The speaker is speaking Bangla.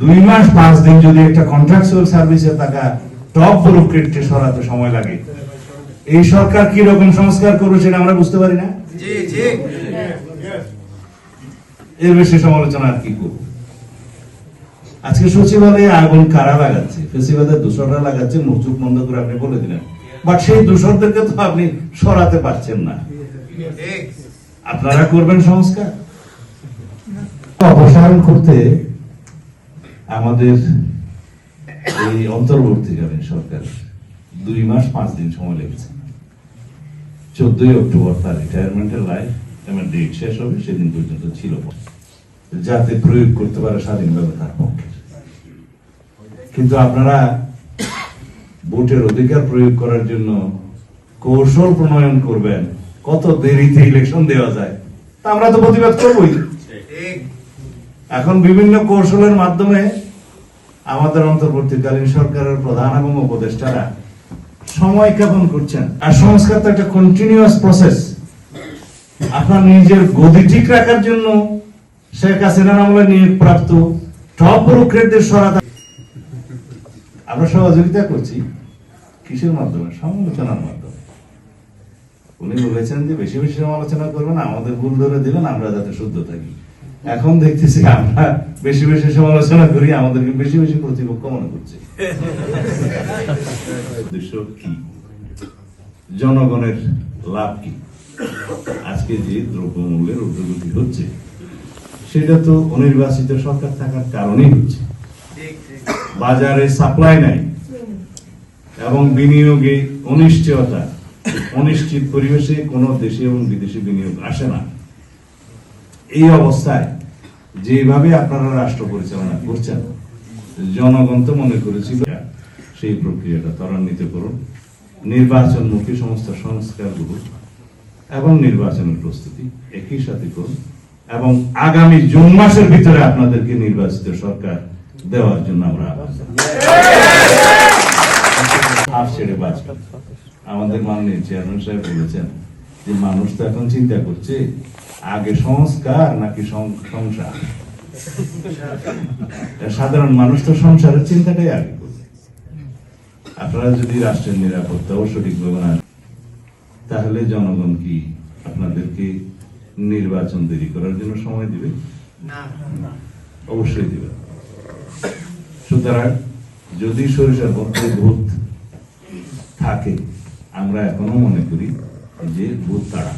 দুই মাস পাঁচ দিন যদি একটা কন্ট্রাকচুয়াল সার্ভিসে টাকা টপ ব্যুরোক্রেটকে সরাতে সময় লাগে। এই সরকার কি রকম সংস্কার করবে সেটা আমরা বুঝতে পারি না? জি জি। এর বেশি সমালোচনা আর কি করব? আজকে সচিবালয়ে আগুন কারা লাগাচ্ছে? ফেসিবাদের দূষণরা লাগাচ্ছে মুখ চুপ বন্ধ করে আপনি বলে দিলেন। বাট সেই দূষণদেরকে তো আপনি সরাতে পারছেন না। আপনারা করবেন সংস্কার? অপসারণ করতে আমাদের এই অন্তর্বর্তীকালীন সরকার দুই মাস পাঁচ দিন সময় লেগেছে। চোদ্দই অক্টোবর তার রিটায়ারমেন্টের লাইফ এবং ডেট শেষ হবে, সেদিন পর্যন্ত ছিল। যাতে প্রয়োগ করতে পারে স্বাধীনভাবে তার পক্ষে। কিন্তু আপনারা ভোটের অধিকার প্রয়োগ করার জন্য কৌশল প্রণয়ন করবেন, কত দেরিতে ইলেকশন দেওয়া যায়, তা আমরা তো প্রতিবাদ করবই। এখন বিভিন্ন কৌশলের মাধ্যমে আমাদের অন্তর্বর্তীকালীন সরকারের প্রধান এবং উপদেষ্টারা সময় জ্ঞাপন করছেন। আর সংস্কার তো একটা কন্টিনিউয়াস প্রসেস আপনার নিজের গদি ঠিক রাখার জন্য শেখ হাসিনার আমলে নিয়োগ প্রাপ্ত টপ ব্যুরোক্রেটদের সরাতে আমরা সহযোগিতা করছি কিসের মাধ্যমে? সমালোচনার মাধ্যমে। উনি বলেছেন যে বেশি বেশি সমালোচনা করবেন, আমাদের ভুল ধরে দিবেন, আমরা যাতে শুদ্ধ থাকি। এখন দেখতেছি আমরা বেশি বেশি সমালোচনা করি, আমাদেরকে বেশি বেশি প্রতিপক্ষ মনে করছে। কি? জনগণের লাভ কি? আজকে যে দ্রব্যমূল্যের ঊর্ধ্বগতি হচ্ছে, সেটা তো অনির্বাচিত সরকার থাকার কারণেই হচ্ছে। বাজারে সাপ্লাই নাই এবং বিনিয়োগে অনিশ্চয়তা, অনিশ্চিত পরিবেশে কোনো দেশে এবং বিদেশে বিনিয়োগ আসে না। এই অবস্থায় যেভাবে আপনারা রাষ্ট্র পরিচালনা করছেন, জনগণ তো মনে করেছিল সেই প্রক্রিয়াটা ত্বরান্বিত করুন। নির্বাচনমুখী সমস্ত সংস্কারগুলো এবং নির্বাচনের প্রস্তুতি একই সাথে করুন এবং আগামী জুন মাসের ভিতরে আপনাদেরকে নির্বাচিত সরকার দেওয়ার জন্য আমরা ছেড়ে আমাদের মাননীয় চেয়ারম্যান সাহেব বলেছেন যে, মানুষ তো এখন চিন্তা করছে আগে সংস্কার নাকি সংসার? সাধারণ মানুষ তো সংসারের চিন্তাটাই আগে আপনারা যদি রাষ্ট্রের নিরাপত্তাও সঠিকভাবে না তাহলে জনগণ কি আপনাদেরকে নির্বাচন দেরি করার জন্য সময় দিবে? না। অবশ্যই দিবে। সুতরাং যদি সরিষার পক্ষে ভূত থাকে আমরা এখনও মনে করি যে ভূত তারা